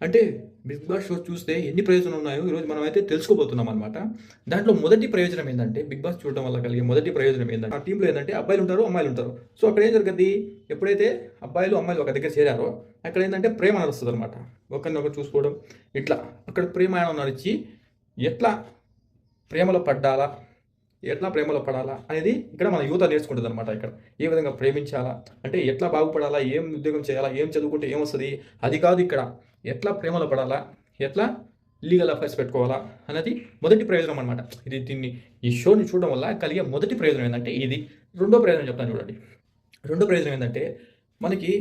అంటే big boss show చూస్తే ఎన్ని ప్రయోజనాలు ఉన్నాయో ఈరోజు మనం అయితే తెలుసుకోబోతున్నాం అనమాట దాంట్లో మొదటి ప్రయోజనం ఏంటంటే బిగ్ బాస్ చూడడం వల్ల కలిగే మొదటి ప్రయోజనం ఏంటంటే ఆ టీంలో ఏంటంటే అబ్బాయిలు ఉంటారు అమ్మాయిలు ఉంటారు. సో అక్కడ ఏం జరుగుద్ది? ఎప్పుడైతే అబ్బాయిలు అమ్మాయిలు ఒక దగ్గర చేరారో అక్కడ ఏంటంటే ప్రేమ నడుస్తుంది అనమాట ఒకరినొకరు చూసుకోవడం ఇట్లా అక్కడ ప్రేమ నడిచి ఎట్లా ప్రేమలో పడ్డాలా? ఎట్లా ప్రేమలో పడాలా? అనేది ఇక్కడ మన యువత నేర్చుకుంటుంది అనమాట ఇక్కడ. ఏ విధంగా ప్రేమించాలా? అంటే ఎట్లా బాగుపడాలా? ఏం ఉద్యోగం చేయాలా? ఏం చదువుకుంటే ఏం వస్తుంది అది కాదు ఇక్కడ. ఎట్లా ప్రేమలో పడాలా? ఎట్లా లీగల్ అఫైర్స్ పెట్టుకోవాలా? అనేది మొదటి ప్రయోజనం అనమాట ఇది దీన్ని ఈ షోని చూడడం వల్ల కలిగే మొదటి ప్రయోజనం ఏంటంటే ఇది. రెండో ప్రయోజనం చెప్తాను చూడండి. రెండో ప్రయోజనం ఏంటంటే మనకి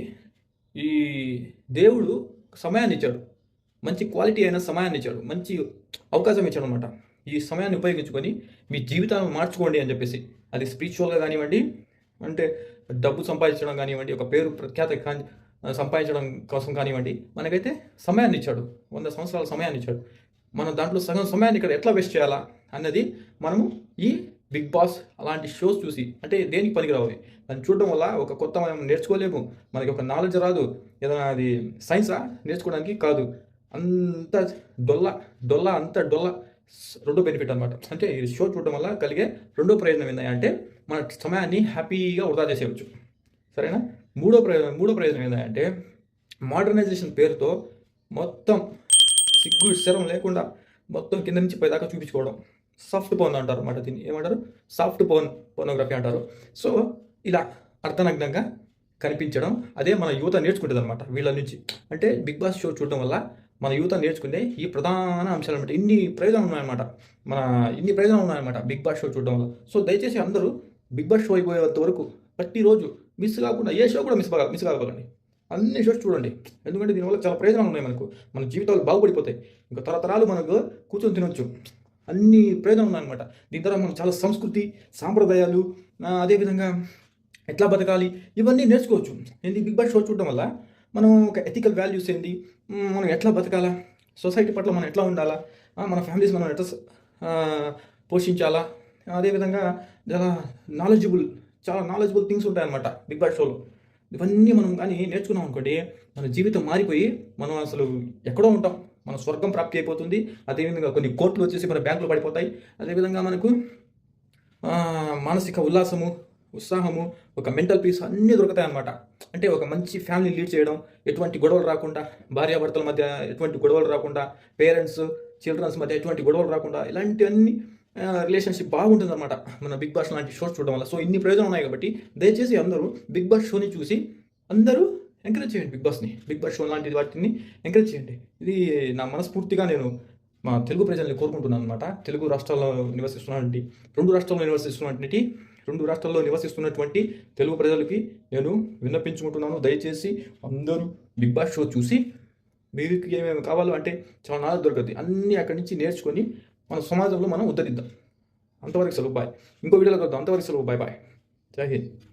ఈ దేవుడు సమయాన్ని ఇచ్చాడు. మంచి క్వాలిటీ అయిన సమయాన్ని ఇచ్చాడు. మంచి అవకాశం ఇచ్చాడు అనమాట ఈ సమయాన్ని ఉపయోగించుకొని మీ జీవితాన్ని మార్చుకోండి అని చెప్పేసి. అది స్పిరిచువల్గా కానివ్వండి అంటే డబ్బు సంపాదించడం కానివ్వండి ఒక పేరు ప్రఖ్యాత సంపాదించడం కోసం కానివ్వండి మనకైతే సమయాన్ని ఇచ్చాడు. వంద సంవత్సరాల సమయాన్ని ఇచ్చాడు. మనం దాంట్లో సగం సమయాన్ని ఇక్కడ ఎట్లా వేస్ట్ చేయాలా అన్నది మనము ఈ బిగ్ బాస్ అలాంటి షోస్ చూసి అంటే దేనికి పనికిరావు దాన్ని చూడడం వల్ల ఒక కొత్త మనం నేర్చుకోలేము. మనకి ఒక నాలెడ్జ్ రాదు. ఏదైనా అది సైన్సా నేర్చుకోవడానికి కాదు. అంత డొల్ల డొల్ల అంత డొల్ల రెండో బెనిఫిట్ అనమాట అంటే ఈ షో చూడడం వల్ల కలిగే రెండో ప్రయోజనం ఏంటంటే మన సమయాన్ని హ్యాపీగా వృధా చేసేయచ్చు. సరేనా? మూడో ప్రయోజనం మూడో ప్రయోజనం ఏంటంటే మోడర్నైజేషన్ పేరుతో మొత్తం సిగ్గు శరం లేకుండా మొత్తం కింద నుంచి పైదాకా చూపించుకోవడం. సాఫ్ట్ పోన్ అంటారు అన్నమాట దీన్ని. ఏమంటారు? సాఫ్ట్ పోన్ పోనోగ్రఫీ అంటారు. సో ఇలా అర్థనగ్నంగా కనిపించడం అదే మన యువత నేర్చుకుంటుంది అనమాట వీళ్ళ నుంచి. అంటే బిగ్ బాస్ షో చూడడం వల్ల మన యువత నేర్చుకునే ఈ ప్రధాన అంశాలు అనమాట ఇన్ని ప్రయోజనాలు ఉన్నాయన్నమాట మన ఇన్ని ప్రయోజనాలు ఉన్నాయన్నమాట బిగ్ బాస్ షో చూడడం వల్ల. సో దయచేసి అందరూ బిగ్ బాస్ షో అయిపోయేంత వరకు ప్రతిరోజు మిస్ కాకుండా ఏ షో కూడా మిస్ మిస్ కాకపోకండి. అన్ని షోస్ చూడండి. ఎందుకంటే దీనివల్ల చాలా ప్రయోజనాలు ఉన్నాయి మనకు. మన జీవితాలు బాగుపడిపోతాయి. ఇంకా తరతరాలు మనకు కూర్చొని తినొచ్చు. అన్ని ప్రయోజనం ఉన్నాయన్నమాట. దీని ద్వారా మనం చాలా సంస్కృతి సాంప్రదాయాలు అదేవిధంగా ఎట్లా బతకాలి ఇవన్నీ నేర్చుకోవచ్చు. ఏంటి? బిగ్ బాస్ షో చూడడం వల్ల మనం ఒక ఎథికల్ వాల్యూస్ ఏంది మనం ఎట్లా బతకాలా? సొసైటీ పట్ల మనం ఎట్లా ఉండాలా? మన ఫ్యామిలీస్ మనం ఎట్లా పోషించాలా? అదేవిధంగా చాలా నాలెడ్జబుల్ చాలా నాలెడ్జబుల్ థింగ్స్ ఉంటాయన్నమాట బిగ్ బాస్ షోలో ఇవన్నీ మనం కానీ నేర్చుకున్నాం అనుకోండి మన జీవితం మారిపోయి మనం అసలు ఎక్కడో ఉంటాం. మన స్వర్గం ప్రాప్తి అయిపోతుంది. అదేవిధంగా కొన్ని కోట్లు వచ్చేసి మన బ్యాంకులు పడిపోతాయి. అదేవిధంగా మనకు మానసిక ఉల్లాసము ఉత్సాహము ఒక మెంటల్ పీస్ అన్నీ దొరుకుతాయి అన్నమాట అంటే ఒక మంచి ఫ్యామిలీ లీడ్ చేయడం ఎటువంటి గొడవలు రాకుండా భార్యాభర్తల మధ్య ఎటువంటి గొడవలు రాకుండా పేరెంట్స్ చిల్డ్రన్స్ మధ్య ఎటువంటి గొడవలు రాకుండా ఇలాంటివన్నీ రిలేషన్షిప్ బాగుంటుంది అనమాట మన బిగ్ బాస్ లాంటి షోస్ చూడడం వల్ల. సో ఇన్ని ప్రయోజనం ఉన్నాయి కాబట్టి దయచేసి అందరూ బిగ్ బాస్ షోని చూసి అందరూ ఎంకరేజ్ చేయండి బిగ్ బాస్ని. బిగ్ బాస్ షో లాంటి వాటిని ఎంకరేజ్ చేయండి. ఇది నా మనస్ఫూర్తిగా నేను మా తెలుగు ప్రజల్ని కోరుకుంటున్నాను అనమాట తెలుగు రాష్ట్రాల్లో నివసిస్తున్నటువంటి రెండు రాష్ట్రాల్లో నివసిస్తున్నటువంటి రెండు రాష్ట్రాల్లో నివసిస్తున్నటువంటి తెలుగు ప్రజలకి నేను విన్నపించుకుంటున్నాను. దయచేసి అందరూ బిగ్ బాస్ షో చూసి మీకు ఏమేమి కావాలో అంటే చాలా నాలుగు దొరకదు అన్నీ అక్కడి నుంచి నేర్చుకొని మన సమాజంలో మనం ఉద్ధరిద్దాం. అంతవరకు సెలవు. బాయ్. ఇంకో వీడియోలో కలుద్దాం. అంతవరకు సెలవు. Bye bye. జై హింద్.